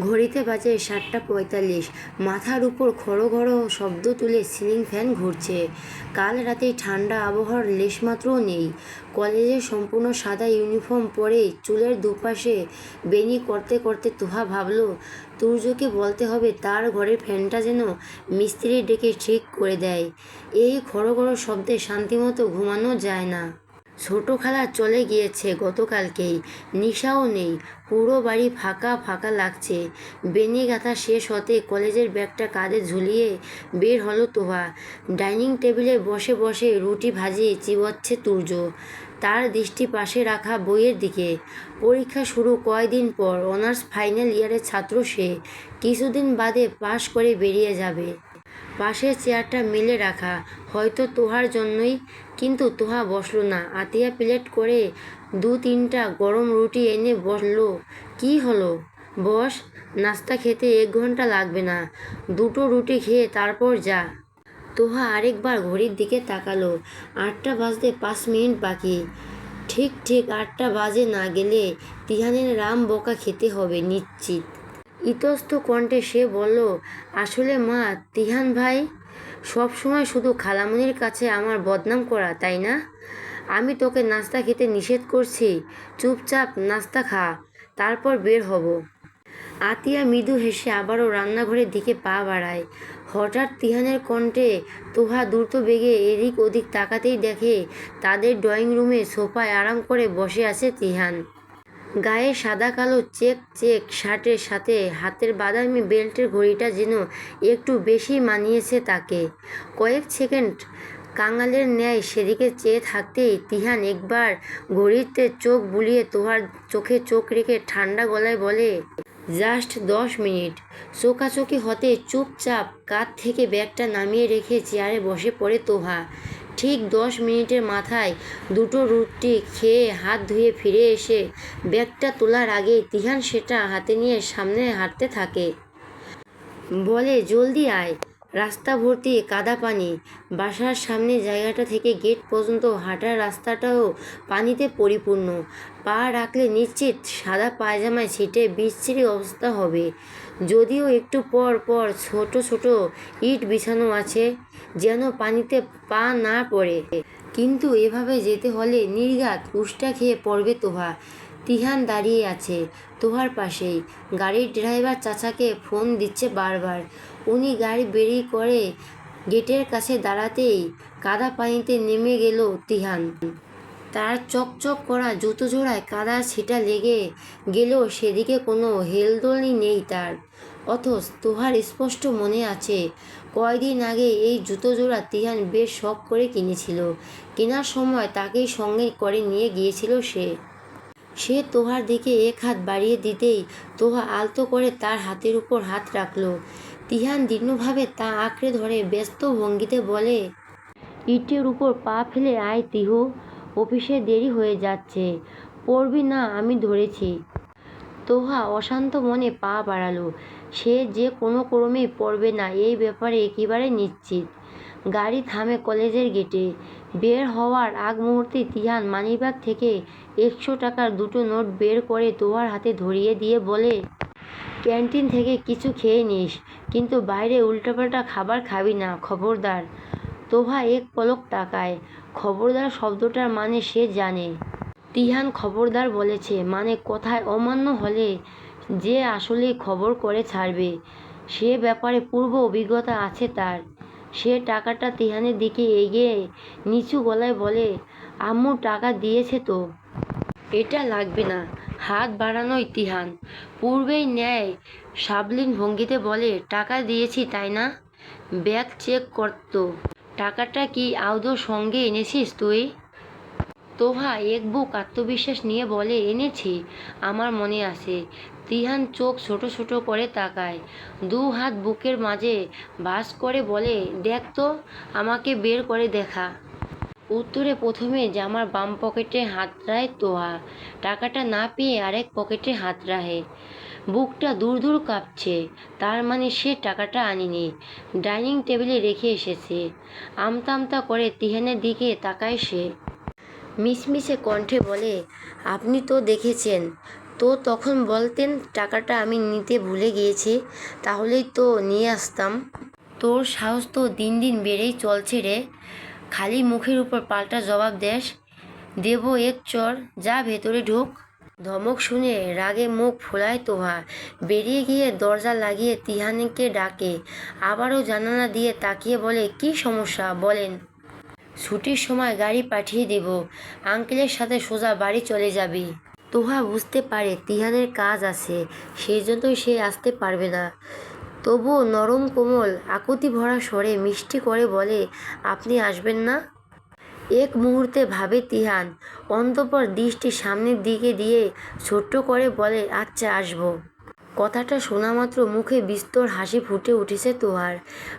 ঘড়িতে বাজে সাতটা পঁয়তাল্লিশ। মাথার উপর ঘড়ো ঘড়ো শব্দ তুলে সিলিং ফ্যান ঘুরছে। কাল রাতে ঠান্ডা আবহাওয়ার লেশমাত্রও নেই। কলেজে সম্পূর্ণ সাদা ইউনিফর্ম পরে চুলের দুপাশে বেনি করতে করতে তোহা ভাবল, তুর্যকে বলতে হবে তার ঘরের ফ্যানটা যেন মিস্ত্রি ডেকে ঠিক করে দেয়। এই ঘড়ো ঘড়ো শব্দে শান্তিমতো ঘুমানো যায় না। ছোট খালা চলে গিয়েছে গতকালকেই। নিশাও নেই। পুরো বাড়ি ফাঁকা ফাঁকা লাগছে। বেনি গাঁথা শেষ হতে কলেজের ব্যাগটা কাঁধে ঝুলিয়ে বের হলো তোহা। ডাইনিং টেবিলে বসে বসে রুটি ভাজি চিবোচ্ছে তুর্য। তার দৃষ্টি পাশে রাখা বইয়ের দিকে। পরীক্ষা শুরু কয়দিন পর, অনার্স ফাইনাল ইয়ারের ছাত্র সে। কিছুদিন বাদে পাশ করে বেরিয়ে যাবে। পাশের চেয়ারটা মেলে রাখা। হয়তো তোহার জন্যই। কিন্তু তোহা বসল না। আতিয়া প্লেট করে দু তিনটা গরম রুটি এনে বসল। কি হলো? বস, নাস্তা খেতে এক ঘণ্টা লাগবে না। দুটো রুটি খেয়ে তারপর যা। তোহা আরেকবার ঘড়ির দিকে তাকালো। আটটা বাজতে পাঁচ মিনিট বাকি। ঠিক ঠিক আটটা বাজে না গেলে তিহানের রাম বকা খেতে হবে নিশ্চিত। ইতস্ত কণ্ঠে সে বলল, আসলে মা, তিহান ভাই, সব সময় শুধু খালামুনির কাছে আমার বদনাম করা, তাই না? আমি তোকে নাস্তা খেতে নিষেধ করছি। চুপচাপ নাস্তা খা, তারপর বের হব। আতিয়া মৃদু হেসে আবারও রান্নাঘরের দিকে পা বাড়ায়। হঠাৎ তিহানের কণ্ঠে তোহা দ্রুত বেগে এদিক ওদিক তাকাতেই দেখে তাদের ড্রয়িং রুমে সোফায় আরাম করে বসে আছে তিহান। গায়ে সাদা কালো চেক চেক, শার্টের সাথে হাতের বাদামি বেল্টের ঘড়িটা যেন একটু বেশি মানিয়েছে তাকে। কয়েক সেকেন্ড কাঙালের ন্যায় সেদিকে চেয়ে থাকতেই তিহান একবার ঘড়িতে চোখ বুলিয়ে তোহার চোখে চোখ রেখে ঠান্ডা গলায় বলে, জাস্ট দশ মিনিট চোকাচোকি হতে চুপচাপ কাঁধ থেকে ব্যাগটা নামিয়ে রেখে চেয়ারে বসে পড়ে তোহা। ঠিক দশ মিনিটের মাথায় দুটো রুটি খেয়ে হাত ধুয়ে ফিরে এসে ব্যাগটা তোলার আগেই তিহান সেটা হাতে নিয়ে সামনে হাঁটতে থাকে। বলে, জলদি আয়। রাস্তা ভর্তি কাদা পানি। বাসার সামনে জায়গাটা থেকে গেট পর্যন্ত হাঁটার রাস্তাটাও পানিতে পরিপূর্ণ। পা রাখলে নিশ্চিত সাদা পায়জামায় ছিটে বিচ্ছিরি অবস্থা হবে। যদিও একটু পর পর ছোট ছোট ইট বিছানো আছে যেন পানিতে পা না পড়ে। কিন্তু এভাবে যেতে হলে নির্ঘাত উষ্টা খেয়ে পড়বে তোহা। তিহান দাঁড়িয়ে আছে তোহার পাশেই। গাড়ির ড্রাইভার চাচাকে ফোন দিচ্ছে বারবার। উনি গাড়ি বেরিয়ে করে গেটের কাছে দাঁড়াতেই কাদা পানিতে নেমে গেল তিহান। তার চকচক করা জুতো জোড়ায় কাদা ছিটা লেগে গেলেও সেদিকে কোনো হেলদোলই নেই তার। অথচ তোহার স্পষ্ট মনে আছে কয়দিন আগে এই জুতো জোড়া তিহান বেশ শখ করে কিনেছিল। কেনার সময় তাকেই সঙ্গে করে নিয়ে গিয়েছিল সে। সে তোহার দিকে এক হাত বাড়িয়ে দিতেই তোহা আলতো করে তার হাতের উপর হাত রাখল। তিহান দীর্ণভাবে তা আঁকড়ে ধরে ব্যস্ত ভঙ্গিতে বলে, ইটের উপর পা ফেলে আয় তিহু, অফিসে দেরি হয়ে যাচ্ছে, পড়বি না, আমি ধরেছি। তোহা অশান্ত মনে পা বাড়ালো। সে যে কোনো ক্রমেই পড়বে না, এই ব্যাপারে একেবারে নিশ্চিত। গাড়ি থামে কলেজের গেটে। বের হওয়ার আগ মুহূর্তে তিহান মানিব্যাগ থেকে একশো টাকার দুটো নোট বের করে তোহার হাতে ধরিয়ে দিয়ে বলে, ক্যান্টিন থেকে কিছু খেয়ে নিস, কিন্তু বাইরে উল্টাপাল্টা খাবার খাবি না, খবরদার। তোহা এক পলক তাকায়। খবরদার শব্দটার মানে সে জানে। তিহান খবরদার বলেছে মানে কথায় অমান্য হলে যে আসলে খবর করে ছাড়বে, সে ব্যাপারে পূর্ব অভিজ্ঞতা আছে তার। সে টাকাটা তিহানের দিকে এগিয়ে নিচু গলায় বলে, আম্মু, টাকা দিয়েছে তো? এটা লাগবে না, হাত বাড়ানোই তিহান। পূর্বেই ন্যায় সাবলীন ভঙ্গিতে বলে, টাকা দিয়েছি, তাই না? ব্যাগ চেক করতো টাকাটা কি আদৌ সঙ্গে এনেছিস তুই? তোহা এক বুক আত্মবিশ্বাস নিয়ে বলে, এনেছি, আমার মনে আছে। তিহান চোখ ছোট ছোট করে তাকায়। দু হাত বুকের মাঝে বাস করে বলে, দেখ তো, আমাকে বের করে দেখা। উত্তরে প্রথমে জামার বাম পকেটে হাত রায় তোহা। টাকাটা না পেয়ে আরেক পকেটে হাত রাখে বুকটা দূর দূর কাঁপছে, তার মানে সে টাকাটা আনিনি। ডাইনিং টেবিলে রেখে এসেছে। আমতা আমতা করে তিহানের দিকে তাকায় সে। মিসমিসে কণ্ঠে বলে, আপনি তো দেখেছেন তো তখন বলতেন, টাকাটা আমি নিতে ভুলে গিয়েছি, তাহলেই তো নিয়ে আসতাম। তোর সাহস তো দিন দিন বেড়েই চলছে রে। খালি মুখের উপর পাল্টা জবাব দেস। দেবো এক চর, যা ভেতরে ঢোক। ধমক শুনে রাগে মুখ ফোলায় তোহা। বেরিয়ে গিয়ে দরজা লাগিয়ে তিহানকে ডাকে। আবারও জানালা দিয়ে তাকিয়ে বলে, কি সমস্যা? বলেন। ছুটির সময় গাড়ি পাঠিয়ে দেব। আঙ্কেলের সাথে সোজা বাড়ি চলে যাবি। তোহা বুঝতে পারে তিহানের কাজ আছে সেই জন্যই সে আসতে পারবে না। তবুও নরম কোমল, আকুতি ভরা স্বরে মিষ্টি করে বলে, আপনি আসবেন না? এক মুহূর্তে ভাবে তিহান, অন্তপর দৃষ্টি সামনের দিকে দিয়ে ছোট্ট করে বলে আচ্ছা আসব। কথাটা শোনা মাত্র মুখে বিস্তর হাসি ফুটে উঠেছে তোহার।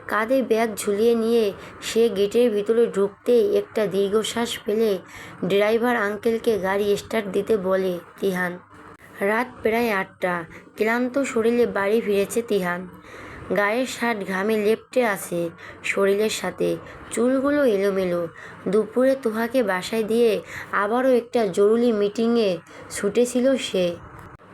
কাঁধে ব্যাগ ঝুলিয়ে নিয়ে সে গেটের ভিতরে ঢুকতেই একটা দীর্ঘশ্বাস ফেলে ড্রাইভার আঙ্কেলকে গাড়ি স্টার্ট দিতে বলে, তিহান। রাত প্রায় আটটা। ক্লান্ত শরীরে বাড়ি ফিরেছে তিহান। গায়ের শার্ট ঘামে লেপ্টে আছে শরীরের সাথে। চুলগুলো এলোমেলো। দুপুরে তোহাকে বাসায় দিয়ে আবারও একটা জরুরি মিটিংয়ে ছুটেছিল সে।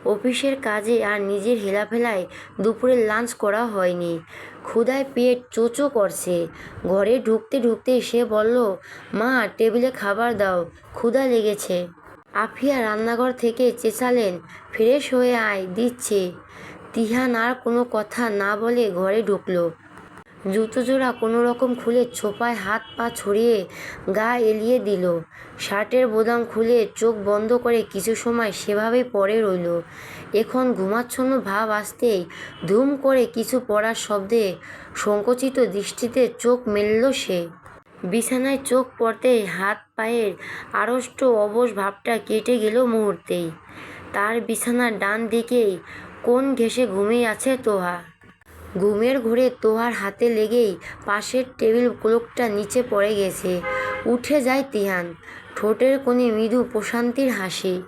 অফিসের কাজে আর নিজের হেলাফেলায় দুপুরের লাঞ্চ করা হয়নি। ক্ষুধায় পেট চোচো করছে। ঘরে ঢুকতে ঢুকতে সে বলল, মা, টেবিলে খাবার দাও, ক্ষুধা লেগেছে। আফিয়া রান্নাঘর থেকে চেঁচালেন, ফ্রেশ হয়ে আয়, দিচ্ছে। তিহান আর কোনো কথা না বলে ঘরে ঢুকলো। জুতো জোড়া কোনো রকম খুলে ছোপায় হাত পা ছড়িয়ে গা এলিয়ে দিল। শার্টের বোতাম খুলে চোখ বন্ধ করে কিছু সময় সেভাবেই পড়ে রইল। এখন ঘুমাচ্ছন্ন ভাব আসতেই ধুম করে কিছু পড়ার শব্দে সংকুচিত দৃষ্টিতে চোখ মেলল সে। বিছানায় চোখ পড়তেই হাত পায়ের আড়ষ্ট অবশ ভাবটা কেটে গেল মুহূর্তেই। তার বিছানার ডান দিকেই কোন ঘেসে ঘুমিয়ে আছে তোহা। ঘুমের ঘোরে তোহার হাতে লেগেই পাশের টেবিল ক্লোকটা নিচে পড়ে গেছে। উঠে যায় তিহান, ঠোঁটের কোণে মৃদু প্রশান্তির হাসি।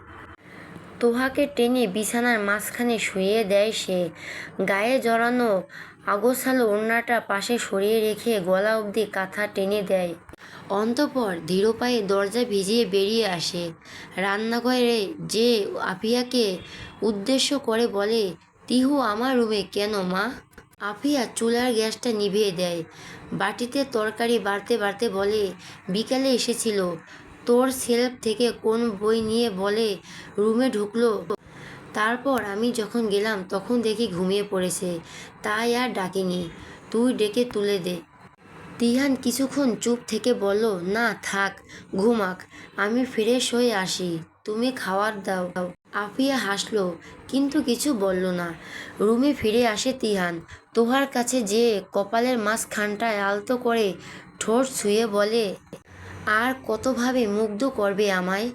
তোহাকে টেনে বিছানার মাঝখানে শুইয়ে দেয় সে। গায়ে জড়ানো আগোছালো ওড়নাটা পাশে সরিয়ে রেখে গলা অবধি কাঁথা টেনে দেয়। অন্তপর ধীর পায়ে দরজা ভিজিয়ে বেরিয়ে আসে। রান্নাঘরে যে আপিয়াকে উদ্দেশ্য করে বলে, তিহু, আমার রুমে কেন মা? আফিয়া চুলার গ্যাসটা নিভিয়ে দেয়। বাটিতে তরকারি বাড়তে বাড়তে বলে, বিকালে এসেছিল। তোর সেলফ থেকে কোন বই নিয়ে বলে, রুমে ঢুকলো? তারপর আমি যখন গেলাম, তখন দেখি ঘুমিয়ে পড়েছে। তাই আর ডাকিনি। তুই ডেকে তুলে দে। তিহান কিছুক্ষণ চুপ থেকে বলল, না, থাক, ঘুমাক। আমি ফ্রেশ হয়ে আসি। তুমি খাওয়ার দাও। আফিয়া হাসলো, কিন্তু কিছু বলল না। রুমে ফিরে আসে তিহান। তোহার কাছে যে কপালের মাঝখানটায় আলতো করে ঠোঁট ছুঁয়ে বলে, আর কতভাবে মুগ্ধ করবে আমায়?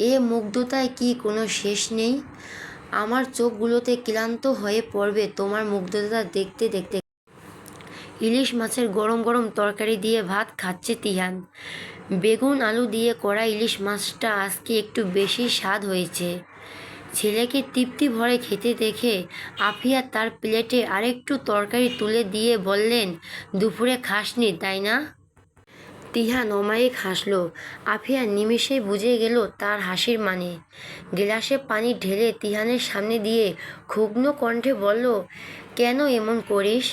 এ মুগ্ধতায় কি কোনো শেষ নেই? আমার চোখগুলোতে ক্লান্ত হয়ে পড়বে তোমার মুগ্ধতা দেখতে দেখতে। ইলিশ মাছের গরম গরম তরকারি দিয়ে ভাত খাচ্ছে তিহান। বেগুন আলু দিয়ে করা ইলিশ মাছটা আজকে একটু বেশি স্বাদ হয়েছে। ছেলেকে তৃপ্তি ভরে খেতে দেখে আফিয়া তার প্লেটে আরেকটু তরকারি তুলে দিয়ে বললেন, দুপুরে খাসনি, তাই না? তিহা অমায়িক হাসল আফিয়া নিমেষেই বুঝে গেল তার হাসির মানে। গ্লাসে পানি ঢেলে তিহানের সামনে দিয়ে ক্ষুগ্ন কণ্ঠে বলল, কেন এমন করিস?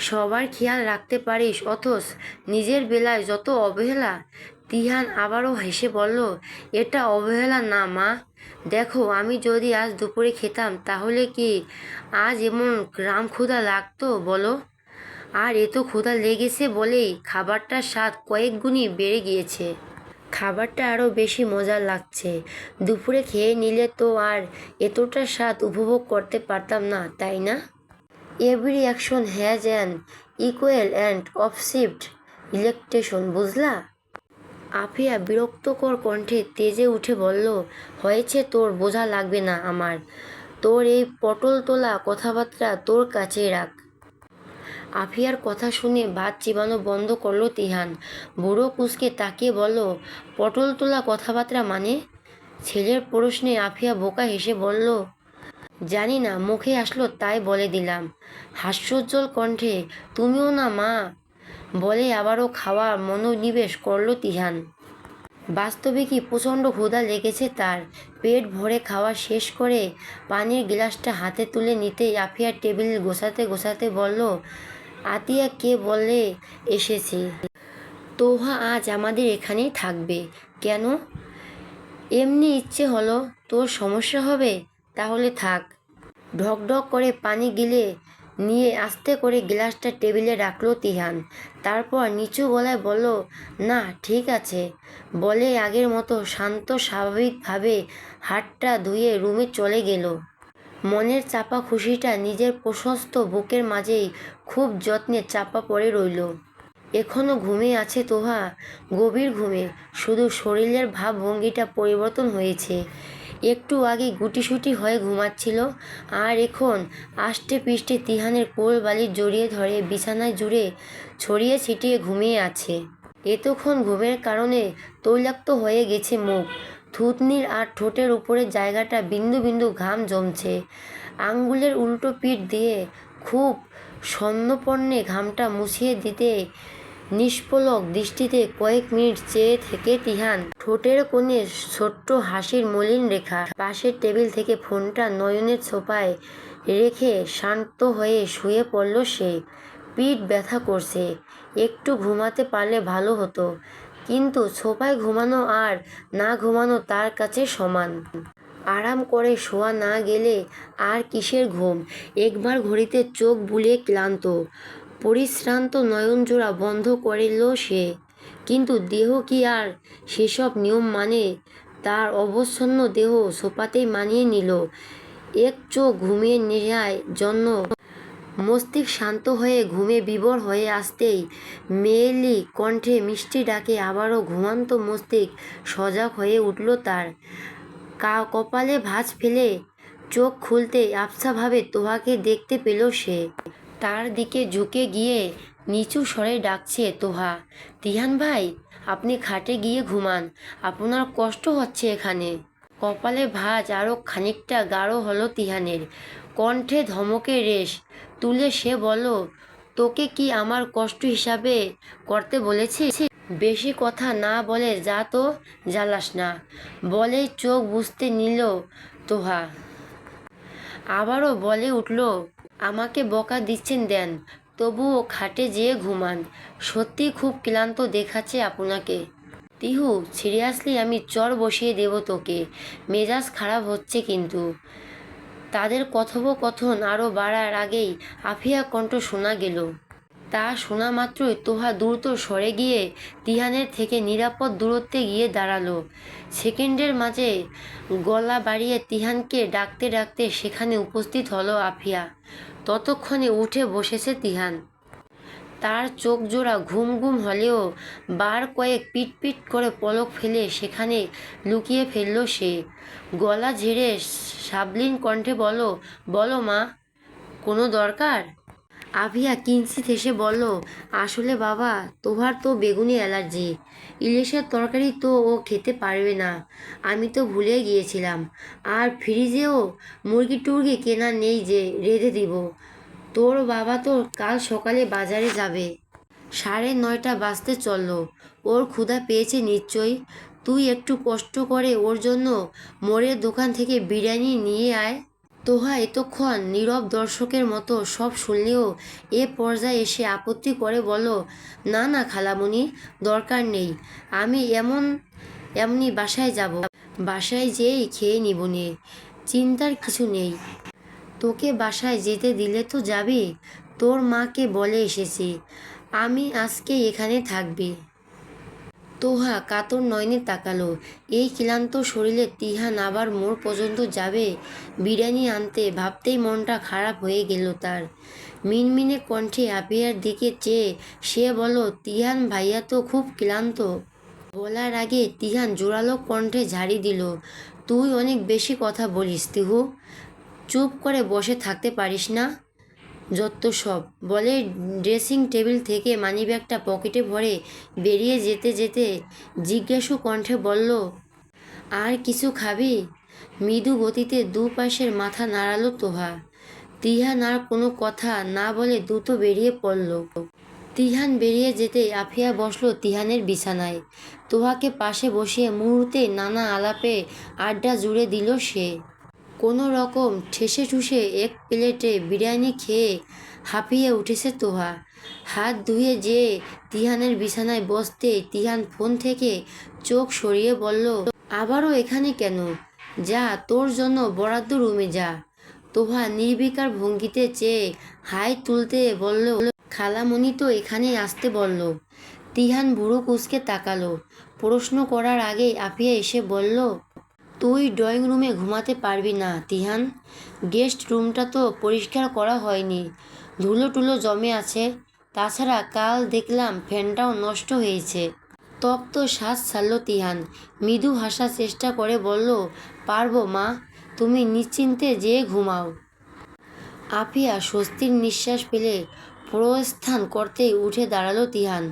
সবার খেয়াল রাখতে পারিস, অথচ নিজের বেলায় যত অবহেলা, তিহান আবারও হেসে বলল, এটা অবহেলা না, মা। দেখো, আমি যদি আজ দুপুরে খেতাম, তাহলে কি আজ এমন গ্রাম ক্ষুধা লাগতো, বলো? আর এত ক্ষুধা লেগেছে বলেই খাবারটার স্বাদ কয়েক গুণই বেড়ে গিয়েছে। খাবারটা আরও বেশি মজার লাগছে। দুপুরে খেয়ে নিলে তো আর এতটা স্বাদ উপভোগ করতে পারতাম না, তাই না? Every action has an equal and opposite ইলেকট্রেশন বুঝলা? আফিয়া বিরক্তকর কণ্ঠে তেজে উঠে বলল, হয়েছে তোর, বোঝা লাগবে না আমার। তোর এই পটল তোলা কথাবার্তা তোর কাছে রাখ আফিয়ার কথা শুনে ভাত চিবানো বন্ধ করল তিহান। বুড়ো কুসকে তাকিয়ে বলল পটল তোলা কথাবার্তা মানে? ছেলের প্রশ্নে আফিয়া বোকা হেসে বলল জানি না, মুখে আসলো তাই বলে দিলাম। হাস্যোজ্জ্বল কণ্ঠে, তুমিও না, মা? বলে আবারও খাওয়া মনোনিবেশ করল তিহান। বাস্তবে কি প্রচণ্ড ক্ষুধা লেগেছে তার। পেট ভরে খাওয়া শেষ করে পানির গ্লাসটা হাতে তুলে নিতেই আফিয়া টেবিল গোছাতে গোছাতে বলল, আতিয়া, কে বলে এসেছে? তোহা আজ আমাদের এখানেই থাকবে। কেন? এমনি ইচ্ছে হলো, তোর সমস্যা হবে? তাহলে থাক। ঢকঢক করে পানি গিলে নিয়ে আস্তে করে গ্লাসটা টেবিলে রাখল তিহান। তারপর নিচু গলায় বলল, না, ঠিক আছে। বলে আগের মতো শান্ত, স্বাভাবিকভাবে হাতটা ধুয়ে রুমে চলে গেল। মনের চাপা খুশিটা নিজের প্রশস্ত বুকের মাঝেই খুব যত্নে চাপা পড়ে রইল। এখনও ঘুমে আছে তোহা, গভীর ঘুমে। শুধু শরীরের ভাবভঙ্গিটা পরিবর্তন হয়েছে। একটু আগে গুটিসুটি হয়ে ঘুমাচ্ছিল, আর এখন আষ্টে পিষ্টে তিহানের কোল বালি জড়িয়ে ধরে বিছানায় জুড়ে ছড়িয়ে ছিটিয়ে ঘুমিয়ে আছে। এতক্ষণ ঘুমের কারণে তৈলাক্ত হয়ে গেছে মুখ। থুতনির আর ঠোঁটের উপরের জায়গাটা বিন্দু বিন্দু ঘাম জমছে। আঙ্গুলের উল্টো পিঠ দিয়ে খুব সন্নপর্ণে ঘামটা মুছিয়ে দিতে নিষ্পলক দৃষ্টিতে কয়েক মিনিট চেয়ে থেকে তিহান ঠোঁটের কোণে ছোট্ট হাসির মলিন রেখা। পাশের টেবিল থেকে ফোনটা নয়নের ছোপায় রেখে শান্ত হয়ে শুয়ে পড়ল সে। পিঠ ব্যথা করছে, একটু ঘুমাতে পারলে ভালো হতো, কিন্তু ছোপায় ঘুমানো আর না ঘুমানো তার কাছে সমান। আরাম করে শোয়া না গেলে আর কিসের ঘুম? একবার ঘড়িতে চোখ বুলিয়ে ক্লান্ত। পরিশ্রান্ত নয়নজোড়া বন্ধ করিল সে। কিন্তু দেহ কি আর? সেসব নিয়ম মানে তার অবচ্ছন্ন দেহ সোপাতেই মানিয়ে নিল। এক চোখ ঘুমিয়ে নেওয়ার জন্য মস্তিষ্ক শান্ত হয়ে ঘুমে বিবর হয়ে আসতেই মেয়েলি কণ্ঠে মিষ্টি ডাকে আবারও ঘুমান্ত মস্তিষ্ক সজাগ হয়ে উঠল তার। কা, কপালে ভাঁজ ফেলে চোখ খুলতে আবছাভাবে তোহাকে দেখতে পেল সে। তার দিকে ঝুঁকে গিয়ে নিচু স্বরে ডাকছে, তোহা, তিহান ভাই, আপনি খাটে গিয়ে ঘুমান, আপনার কষ্ট হচ্ছে এখানে। কপালে ভাঁজ আরও খানিকটা গাঢ় হলো তিহানের। কণ্ঠে ধমকে রেশ তুলে সে বলল, তোকে কি আমার কষ্ট হিসাবে করতে বলেছি? বেশি কথা না বলে যা তো জ্বালাস না, বলে চোখ বুঝতে নিল তোহা। আবারও বলে উঠল আমাকে বকা দিচ্ছেন দেন, তবুও খাটে যেয়ে ঘুমান। সত্যি খুব ক্লান্ত দেখাচ্ছে আপনাকে। তিহু, সিরিয়াসলি আমি চর বসিয়ে দেব তোকে। মেজাজ খারাপ হচ্ছে কিন্তু। তাদের কথোপকথন আরও বাড়ার আগেই আফিয়া কণ্ঠ শোনা গেল। তা শোনা মাত্রই তোহা দ্রুত সরে গিয়ে তিহানের থেকে নিরাপদ দূরত্বে গিয়ে দাঁড়াল। সেকেন্ডের মাঝে গলা বাড়িয়ে তিহানকে ডাকতে ডাকতে সেখানে উপস্থিত হলো আফিয়া। ততক্ষণে উঠে বসেছে তিহান। তার চোখ জোড়া ঘুম ঘুম হলেও বার কয়েক পিট পিট করে পলক ফেলে সেখানে লুকিয়ে ফেলল সে। গলা ঝেড়ে সাবলিন কণ্ঠে বলো বলো মা, কোনো দরকার? আভিয়া কিঞ্চিত হেসে বলল, আসলে বাবা, তোহার তো বেগুনি অ্যালার্জি। ইলিশের তরকারি তো ও খেতে পারবে না। আমি তো ভুলে গিয়েছিলাম। আর ফ্রিজেও মুরগি টুরগি কেনা নেই যে, রেঁধে দিব। তোর বাবা তো কাল সকালে বাজারে যাবে। সাড়ে নয়টা বাজতে চলল। ওর ক্ষুধা পেয়েছে নিশ্চয়ই। তুই একটু কষ্ট করে ওর জন্য মোড়ের দোকান থেকে বিরিয়ানি নিয়ে আয়। তোহা এতক্ষণ নীরব দর্শকের মতো সব শুনলেও এ পর্যায়ে এসে আপত্তি করে বলো না না খালামণি দরকার নেই। আমি এমন, এমনি বাসায় যাব। বাসায় যেয়েই খেয়ে নিব নে। চিন্তার কিছু নেই। তোকে বাসায় যেতে দিলে তো যাবে। তোর মাকে বলে এসেছি। আমি আজকে এখানে থাকবি। তোহা কাতর নয়নে তাকালো। এই ক্লান্ত শরীরে তিহান আবার মোড় পর্যন্ত যাবে বিরিয়ানি আনতে ভাবতেই মনটা খারাপ হয়ে গেল তার। মিনমিনে কণ্ঠে আপিয়ার দিকে চেয়ে সে বলো তিহান ভাইয়া তো খুব ক্লান্ত। বলার আগে তিহান জোরালো কণ্ঠে ঝাড়ি দিল, তুই অনেক বেশি কথা বলিস তিহু। চুপ করে বসে থাকতে পারিস না? যত সব। বলে, ড্রেসিং টেবিল থেকে মানিব্যাগটা পকেটে ভরে বেরিয়ে যেতে যেতে জিজ্ঞাসু কণ্ঠে বলল, আর কিছু খাবি? মৃদু গতিতে দুপাশের মাথা নাড়ালো তোহা। তিহান আর কোনো কথা না বলে দ্রুত বেরিয়ে পড়ল। তিহান বেরিয়ে যেতে আফিয়া বসল তিহানের বিছানায়। তোহাকে পাশে বসিয়ে মুহূর্তে নানা আলাপে আড্ডা জুড়ে দিল সে। কোনো রকম ঠেসে ঠুসে এক প্লেটে বিরিয়ানি খেয়ে হাঁপিয়ে উঠেছে তোহা। হাত ধুয়ে যে তিহানের বিছানায় বসতে তিহান ফোন থেকে চোখ সরিয়ে বলল, আবারও এখানে কেন? যা, তোর জন্য বরাদ্দ রুমে যা। তোহা নির্বিকার ভঙ্গিতে চেয়ে হাই তুলতে বলল, খালামণি তো এখানেই আসতে বলল। তিহান বুড়ো কুচকে তাকালো। প্রশ্ন করার আগেই আপিয়া এসে বলল তুই ড্রয়িং রুমে ঘুমাতে পারবি না, তিহান। গেস্ট রুমটা তো পরিষ্কার করা হয়নি। ধুলো টুলো জমে আছে। তাছাড়া কাল দেখলাম ফ্যানটাও নষ্ট হয়েছে। তপ্ত শ্বাস ছাড়ল তিহান। মৃদু হাসার চেষ্টা করে বলল, পারব মা, তুমি নিশ্চিন্তে যেয়ে ঘুমাও। আপিয়া স্বস্তির নিঃশ্বাস ফেলে প্রস্থান করতেই উঠে দাঁড়াল তিহান।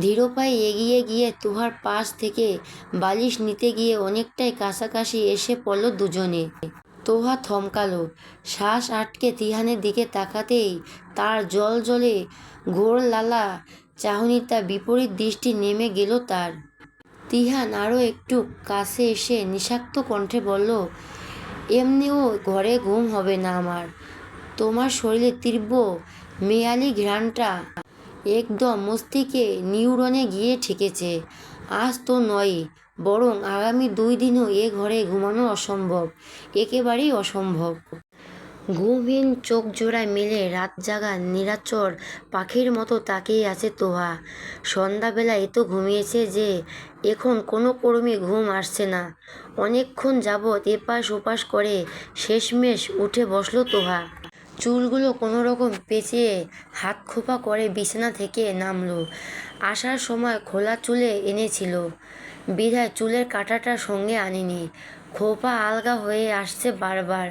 ধীর পায়ে এগিয়ে গিয়ে তুহার পাশ থেকে বালিশ নিতে গিয়ে অনেকটাই কাছাকাছি এসে পড়ল দুজনে। তোহা থমকালো। শ্বাস আটকে তিহানের দিকে তাকাতেই তার জল জলে ঘোর লালা চাহনিটা বিপরীত দৃষ্টি নেমে গেল তার। তিহান আরও একটু কাছে এসে নিষাক্ত কণ্ঠে বলল, এমনিও ঘরে ঘুম হবে না আমার। তোমার শরীরে তীব্র মেয়ালি ঘ্রাণটা একদম মস্তিষ্কে নিউরনে গিয়ে ঠেকেছে। আজ তো নয়, বরং আগামী দুই দিনও এ ঘরে ঘুমানো অসম্ভব, একেবারেই অসম্ভব। ঘুমহীন চোখ জোড়ায় মেলে রাত জাগা নিরাচর পাখির মতো তাকিয়ে আছে তোহা। সন্ধ্যাবেলা এত ঘুমিয়েছে যে, এখন কোনো কর্মে ঘুম আসছে না। অনেকক্ষণ যাবৎ এপাশ ওপাশ করে শেষমেশ উঠে বসল তোহা। চুলগুলো কোনো রকম পেঁচিয়ে হাত খোপা করে বিছানা থেকে নামলো। আসার সময় খোলা চুলে এনেছিল। বিধায় চুলের কাঁটাটা সঙ্গে আনেনি। খোপা আলগা হয়ে আসছে বারবার।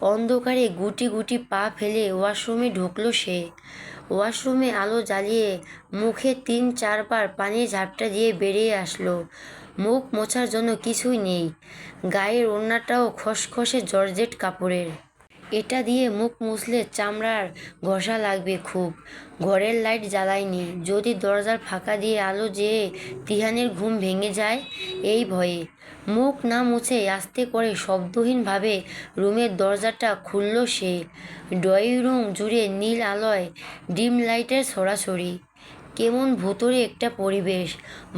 অন্ধকারে গুটি গুটি পা ফেলে ওয়াশরুমে ঢুকলো সে। ওয়াশরুমে আলো জ্বালিয়ে মুখে তিন চারবার পানির ঝাপটা দিয়ে বেরিয়ে আসলো। মুখ মোছার জন্য কিছুই নেই। গায়ের ওড়নাটাও খসখসে জর্জেট কাপড়ের। এটা দিয়ে মুখ মুছলে চামড়ার ঘষা লাগবে খুব। ঘরের লাইট জ্বালায়নি। যদি দরজার ফাঁকা দিয়ে আলো যেয়ে তিহানের ঘুম ভেঙে যায়, এই ভয়ে। মুখ না মুছে আস্তে করে শব্দহীনভাবে রুমের দরজাটা খুলল সে। ড্রয়িং রুম জুড়ে নীল আলোয় ডিম লাইটের ছড়াছড়ি কেমন ভুতুরে একটা পরিবেশ।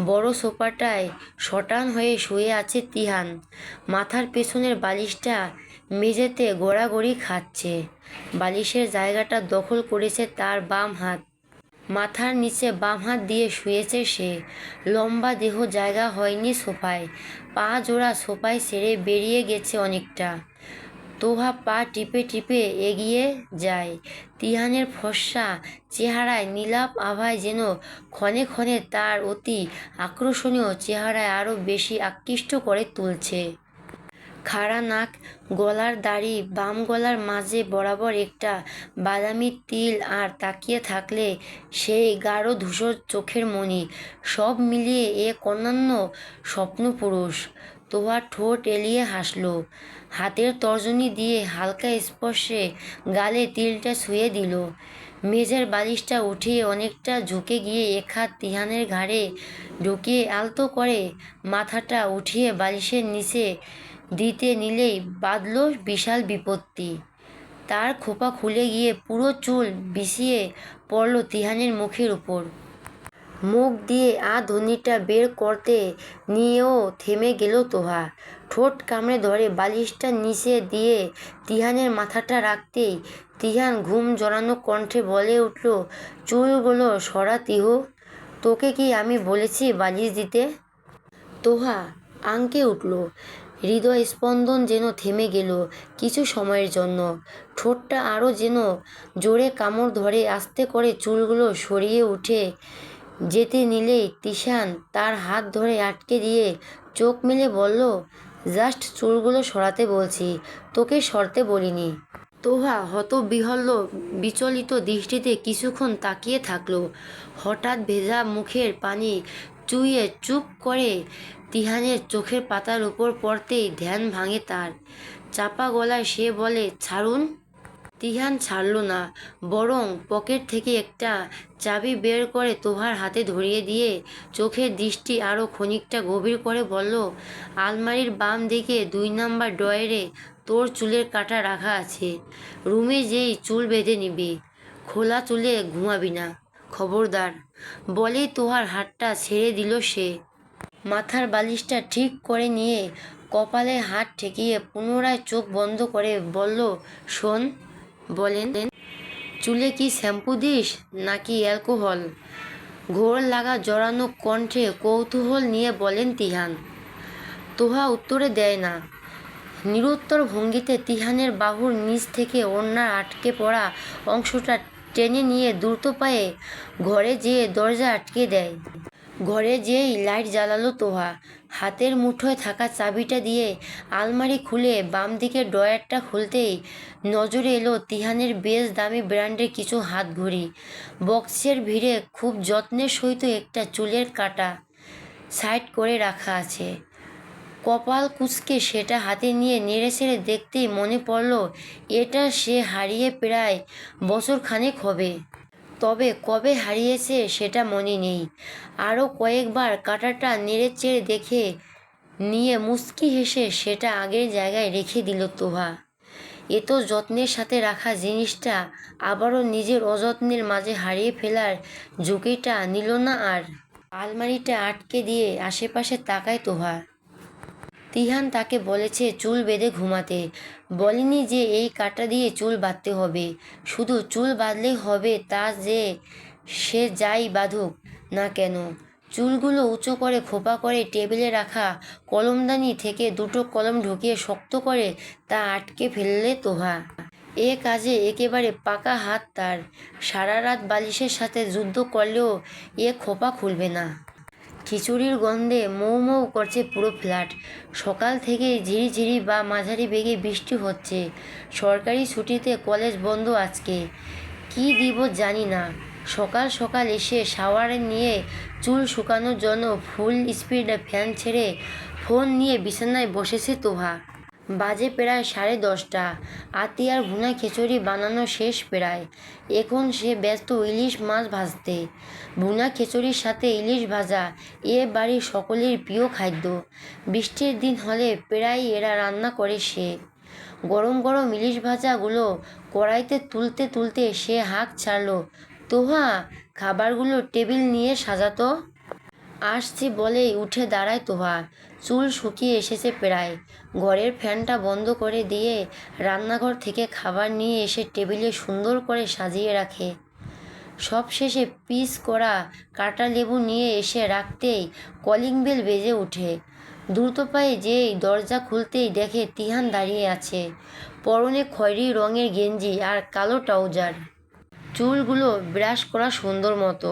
বড় সোফাটায় শটান হয়ে শুয়ে আছে তিহান। মাথার পেছনের বালিশটা মেঝেতে গোড়াগড়ি খাচ্ছে। বালিশের জায়গাটা দখল করেছে তার বাম হাত। মাথার নিচে বাম হাত দিয়ে শুয়েছে সে। লম্বা দেহ জায়গা হয়নি সোফায়। পা জোড়া সোফায় সেরে বেরিয়ে গেছে অনেকটা। তোহা পা টিপে টিপে এগিয়ে যায়। তিহানের ফর্সা চেহারায় নীলাপ আভায় যেন ক্ষণে ক্ষণে তার অতি আকর্ষণীয় চেহারায় আরও বেশি আকৃষ্ট করে তুলছে। খাড়া নাক, গলার দাড়ি, বাম গলার মাঝে বরাবর একটা বাদামি তিল আর তাকিয়ে থাকলে সেই গাঢ় ধূসর চোখের মণি। সব মিলিয়ে এক অন্যান্য স্বপ্নপুরুষ। তোহার ঠোঁট এলিয়ে হাসলো। হাতের তর্জনী দিয়ে হালকা স্পর্শে গালে তিলটা ছুঁয়ে দিল। মেঝের বালিশটা উঠিয়ে অনেকটা ঝুঁকে গিয়ে এক হাত তিহানের ঘাড়ে ঢুকিয়ে আলতো করে মাথাটা উঠিয়ে বালিশের নিচে দিতে নিলেই বাঁধল বিশাল বিপত্তি। তার খোপা খুলে গিয়ে পুরো চুল বিষিয়ে পড়ল তিহানের মুখের উপর। মুখ দিয়ে আ ধ্বনিটা বের করতে নিয়েও থেমে গেল তোহা। ঠোঁট কামড়ে ধরে বালিশটা নিচে দিয়ে তিহানের মাথাটা রাখতেই তিহান ঘুম জড়ানো কণ্ঠে বলে উঠল, চুলগুলো সরা তিহু, তোকে কি আমি বলেছি বালিশ দিতে? তোহা আঙ্কে উঠল হৃদয় স্পন্দন যেন থেমে গেল কিছু সময়ের জন্য। ঠোঁটটা আরও যেন জোরে কামড় ধরে আস্তে করে চুলগুলো সরিয়ে উঠে যেতে নিলেই তিশান তার হাত ধরে আটকে দিয়ে চোখ মেলে বলল, জাস্ট চুলগুলো সরাতে বলছি, তোকে সরতে বলিনি। তোহা হতবিহল্ল বিচলিত দৃষ্টিতে কিছুক্ষণ তাকিয়ে থাকল। হঠাৎ ভেজা মুখের পানি চুইয়ে চুপ করে তিহানের চোখের পাতার উপর পড়তেই ধ্যান ভাঙে তার। চাপা গলায় সে বলে, ছাড়ুন? তিহান ছাড়ল না, বরং পকেট থেকে একটা চাবি বের করে তোহার হাতে ধরিয়ে দিয়ে চোখের দৃষ্টি আরও খানিকটা গভীর করে বলল, আলমারির বাম দিকে দুই নাম্বার ড্রয়ারে তোর চুলের কাটা রাখা আছে। রুমে যেই চুল বেঁধে নিবি, খোলা চুলে ঘুমাবি না। খবরদার। বলেই তোহার হাতটা ছেড়ে দিল সে। মাথার বালিশটা ঠিক করে নিয়ে কপালে হাত ঠেকিয়ে পুনরায় চোখ বন্ধ করে বলল, শোন। বলেন, চুলে কি শ্যাম্পু দিস নাকি অ্যালকোহল? ঘোর লাগা জড়ানো কণ্ঠে কৌতূহল নিয়ে বলেন তিহান। তোহা উত্তরে দেয় না। নিরুত্তর ভঙ্গিতে তিহানের বাহুর নিচ থেকে ওড়নার আটকে পড়া অংশটা টেনে নিয়ে দ্রুত পায়ে ঘরে যেয়ে দরজা আটকে দেয়। ঘরে যেই লাইট জ্বালালো তোহা, হাতের মুঠোয় থাকা চাবিটা দিয়ে আলমারি খুলে বাম দিকে ড্রয়ারটা খুলতেই নজরে এলো তিহানের বেশ দামি ব্র্যান্ডের কিছু হাত ঘড়ি বক্সের ভিড়ে খুব যত্নের সহিত একটা চুলের কাটা সাইড করে রাখা আছে। কপাল কুচকে সেটা হাতে নিয়ে নেড়ে ছেড়ে দেখতেই মনে পড়ল, এটা সে হারিয়ে প্রায় বছর খানেক হবে। তবে কবে হারিয়েছে সেটা মনে নেই। আরও কয়েকবার কাঁটাটা নেড়ে চেড়ে দেখে নিয়ে মুচকি হেসে সেটা আগের জায়গায় রেখে দিল তোহা। এত যত্নের সাথে রাখা জিনিসটা আবারও নিজের অযত্নের মাঝে হারিয়ে ফেলার ঝুঁকিটা নিল না আর। আলমারিটা আটকে দিয়ে আশেপাশে তাকায় তোহা। তিহান তাকে বলেছে, চুল বেঁধে ঘুমাতে। বলেনি যে এই কাটা দিয়ে চুল বাঁধতে হবে। শুধু চুল বাঁধলেই হবে তা যে সে যাই বাঁধুক না কেন। চুলগুলো উঁচু করে, খোপা করে, টেবিলে রাখা কলমদানি থেকে দুটো কলম ঢুকিয়ে শক্ত করে তা আটকে ফেললে তোহা। এ কাজে একেবারে পাকা হাত তার। সারা রাত বালিশের সাথে যুদ্ধ করলেও এ খোপা খুলবে না। খিচুড়ির গন্ধে মৌ মৌ করছে পুরো ফ্ল্যাট। সকাল থেকে ঝিরিঝিরি বা মাঝারি বেগে বৃষ্টি হচ্ছে। সরকারি ছুটিতে কলেজ বন্ধ আজকে। কি দিব জানি না। সকাল সকাল এসে শাওয়ার নিয়ে চুল শুকানোর জন্য ফুল স্পিড ফ্যান ছেড়ে ফোন নিয়ে বিছানায় বসেছে তোহা। বাজে প্রায় সাড়ে দশটা। আতিয়ার ভুনা খিচুড়ি বানানো শেষ প্রায়। এখন সে ব্যস্ত ইলিশ মাছ ভাজতে। ভুনা খিচুড়ির সাথে ইলিশ ভাজা এ বাড়ির সকলের প্রিয় খাদ্য। বৃষ্টির দিন হলে প্রায় এরা রান্না করে সে। গরম গরম ইলিশ ভাজাগুলো কড়াইতে তুলতে তুলতে সে হাঁক ছাড়লো, তোহা, খাবারগুলো টেবিল নিয়ে সাজাতো আসছি বলেই উঠে দাঁড়ায় তোহা। চুল শুকিয়ে এসেছে প্রায়। ঘরের ফ্যানটা বন্ধ করে দিয়ে রান্নাঘর থেকে খাবার নিয়ে এসে টেবিলে সুন্দর করে সাজিয়ে রাখে। সবশেষে পিস করা কাটা লেবু নিয়ে এসে রাখতেই কলিং বেল বেজে ওঠে। দ্রুত পায়ে যেই দরজা খুলতেই দেখে তিহান দাঁড়িয়ে আছে। পরনে খয়েরি রঙের গেঞ্জি আর কালো ট্রাউজার। চুলগুলো ব্রাশ করা সুন্দর মতো।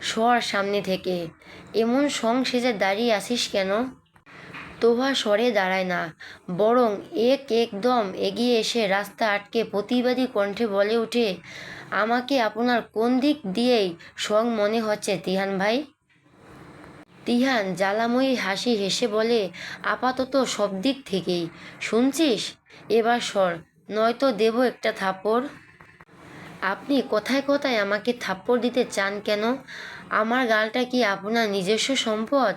সর সামনে থেকে। এমন সং সেজে দাঁড়িয়ে আসিস কেন? তোহা সরে দাঁড়ায় না, বরং এক একদম এগিয়ে এসে রাস্তা আটকে প্রতিবাদী কণ্ঠে বলে ওঠে, আমাকে আপনার কোন দিক দিয়েই সং মনে হচ্ছে, তিহান ভাই? তিহান জ্বালাময়ী হাসি হেসে বলে, আপাতত সব দিক থেকেই, শুনছিস? এবার সর, নয়তো দেব একটা থাপ্পড়? আপনি কোথায় কোথায় আমাকে থাপ্পড় দিতে চান কেন? আমার গালটা কি আপনার নিজস্ব সম্পদ?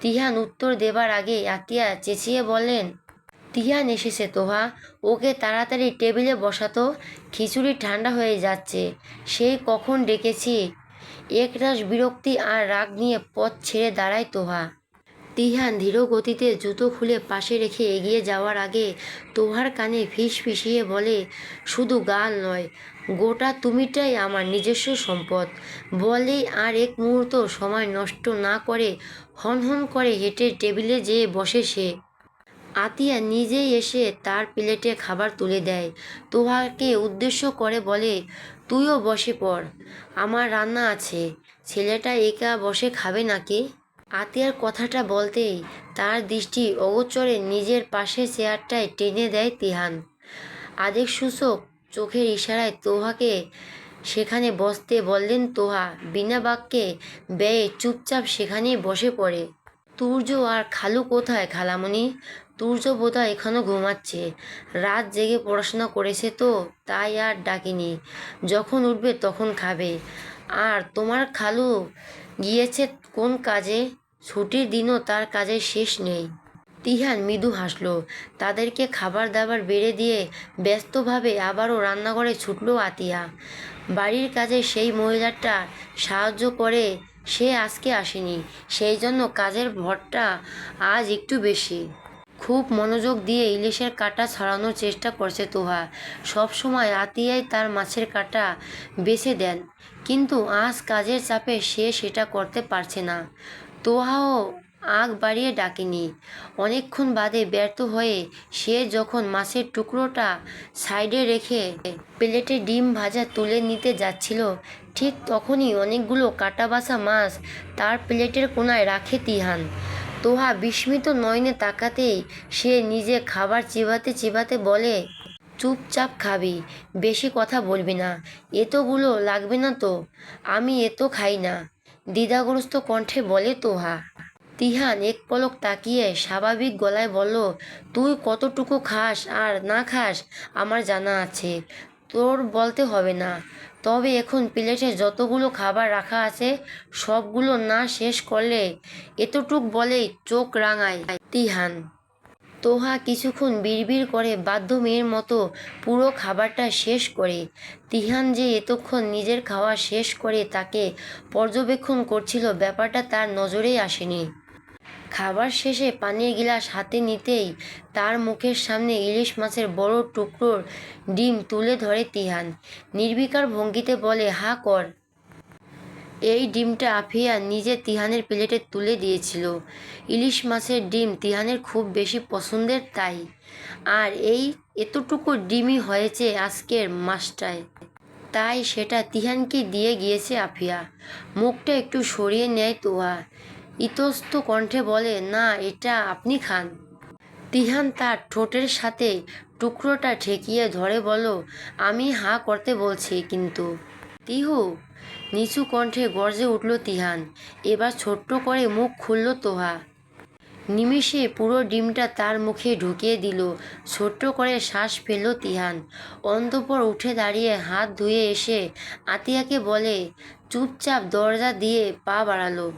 তিহান উত্তর দেবার আগে আতিয়া চেঁচিয়ে বলেন তিহান এসেছে তোহা, ওকে তাড়াতাড়ি টেবিলে বসাতো, খিচুড়ি ঠান্ডা হয়ে যাচ্ছে সেই কখন ডেকেছি? একরাশ বিরক্তি আর রাগ নিয়ে পথ ছেড়ে দাঁড়ায় তোহা। তিহান ধীর গতিতে জুতো খুলে পাশে রেখে এগিয়ে যাওয়ার আগে তোহার কানে ফিস ফিসিয়ে বলে, শুধু গাল নয়, গোটা তুমিটাই আমার নিজস্ব সম্পদ। বলে আর এক মুহূর্ত সময় নষ্ট না করে হন হন করে হেঁটে টেবিলে যেয়ে বসে সে। আতিয়া নিজেই এসে তার প্লেটে খাবার তুলে দেয়। তোহাকে উদ্দেশ্য করে বলে, তুইও বসে পড়, আমার রান্না আছে, ছেলেটা একা বসে খাবে নাকি? আতিয়ার কথাটা বলতেই তার দৃষ্টি অগোচরে নিজের পাশে চেয়ারটায় টেনে দেয় তিহান। আদেশ সূচক চোখের ইশারায় তোহাকে সেখানে বসতে বললেন, তোহা, বিনা বাক্যে ব্যয়ে চুপচাপ সেখানেই বসে পড়ে। তুর্য আর খালু কোথায় খালামণি? তুর্য বোধহয় এখনও ঘুমাচ্ছে। রাত জেগে পড়াশোনা করেছে তো, তাই আর ডাকিনি। যখন উঠবে তখন খাবে। আর তোমার খালু গিয়েছে কোন কাজে? ছুটির দিনও তার কাজের শেষ নেই। তিহান মৃদু হাসলো। তাদেরকে খাবার দাবার বেড়ে দিয়ে ব্যস্তভাবে আবারও রান্নাঘরে ছুটলো আতিয়া। বাড়ির কাজে সেই মহিলাটা সাহায্য করে, সে আজকে আসেনি। সেই জন্য কাজের ভরটা আজ একটু বেশি। খুব মনোযোগ দিয়ে ইলিশের কাঁটা ছড়ানোর চেষ্টা করছে তোহা। সব সময় আতিয়াই তার মাছের কাঁটা বেছে দেন, কিন্তু আজ কাজের চাপে সে সেটা করতে পারছে না। তোহাও আগ বাড়িয়ে ডাকেনি। অনেকক্ষণ বাদে ব্যর্থ হয়ে সে যখন মাছের টুকরোটা সাইডে রেখে প্লেটে ডিম ভাজা তুলে নিতে যাচ্ছিল, ঠিক তখনই অনেকগুলো কাটা বাসা মাছ তার প্লেটের কোনায় রাখে তিহান। তোহা বিস্মিত নয়নে তাকাতেই সে নিজে খাবার চিবাতে চিবাতে বলে, চুপচাপ খাবি, বেশি কথা বলবি না, এতগুলো লাগবে না তো, আমি এত খাই না। দ্বিধাগ্রস্ত কণ্ঠে বলে তোহা। তিহান এক পলক তাকিয়ে স্বাভাবিক গলায় বলল, তুই কতটুকু খাস আর না খাস আমার জানা আছে, তোর বলতে হবে না। তবে এখন প্লেটে যতগুলো খাবার রাখা আছে, সবগুলো না শেষ করলে এতটুক বলেই চোখ রাঙায় তিহান। তোহা কিছুক্ষণ বিড়বিড় করে বাধ্য মেয়ের মতো পুরো খাবারটা শেষ করে। তিহান যে এতক্ষণ নিজের খাওয়া শেষ করে তাকে পর্যবেক্ষণ করছিল, ব্যাপারটা তার নজরেই আসেনি। খাবার শেষে পানির গিলাস হাতে নিতেই তার মুখের সামনে ইলিশ মাছের বড় টুকরোর ডিম তুলে ধরে তিহান। নির্বিকার ভঙ্গিতে বলে, হা, কর। এই ডিমটা আফিয়া নিজে তিহানের প্লেটে তুলে দিয়েছিল। ইলিশ মাছের ডিম তিহানের খুব বেশি পছন্দের তাই। আর এই এতটুকু ডিমই হয়েছে আজকের মাসটায় তাই সেটা তিহানকে দিয়ে গিয়েছে আফিয়া। মুখটা একটু সরিয়ে নেয় তোহা। ইতস্ত কণ্ঠে বলে, না, এটা আপনি খান। তিহান তার ঠোঁটের সাথে টুকরোটা ঠেকিয়ে ধরে বলো আমি হাঁ করতে বলছি, কিন্তু। তিহু নিচু কণ্ঠে গর্জে উঠল তিহান, এবার ছোট্ট করে মুখ খুলল তোহা। নিমিষে পুরো ডিমটা তার মুখে ঢুকিয়ে দিল, ছোট্ট করে শ্বাস ফেলল তিহান, অন্তপর উঠে দাঁড়িয়ে হাত ধুয়ে এসে আতিয়াকে বলে, চুপচাপ দরজা দিয়ে পা বাড়ালো।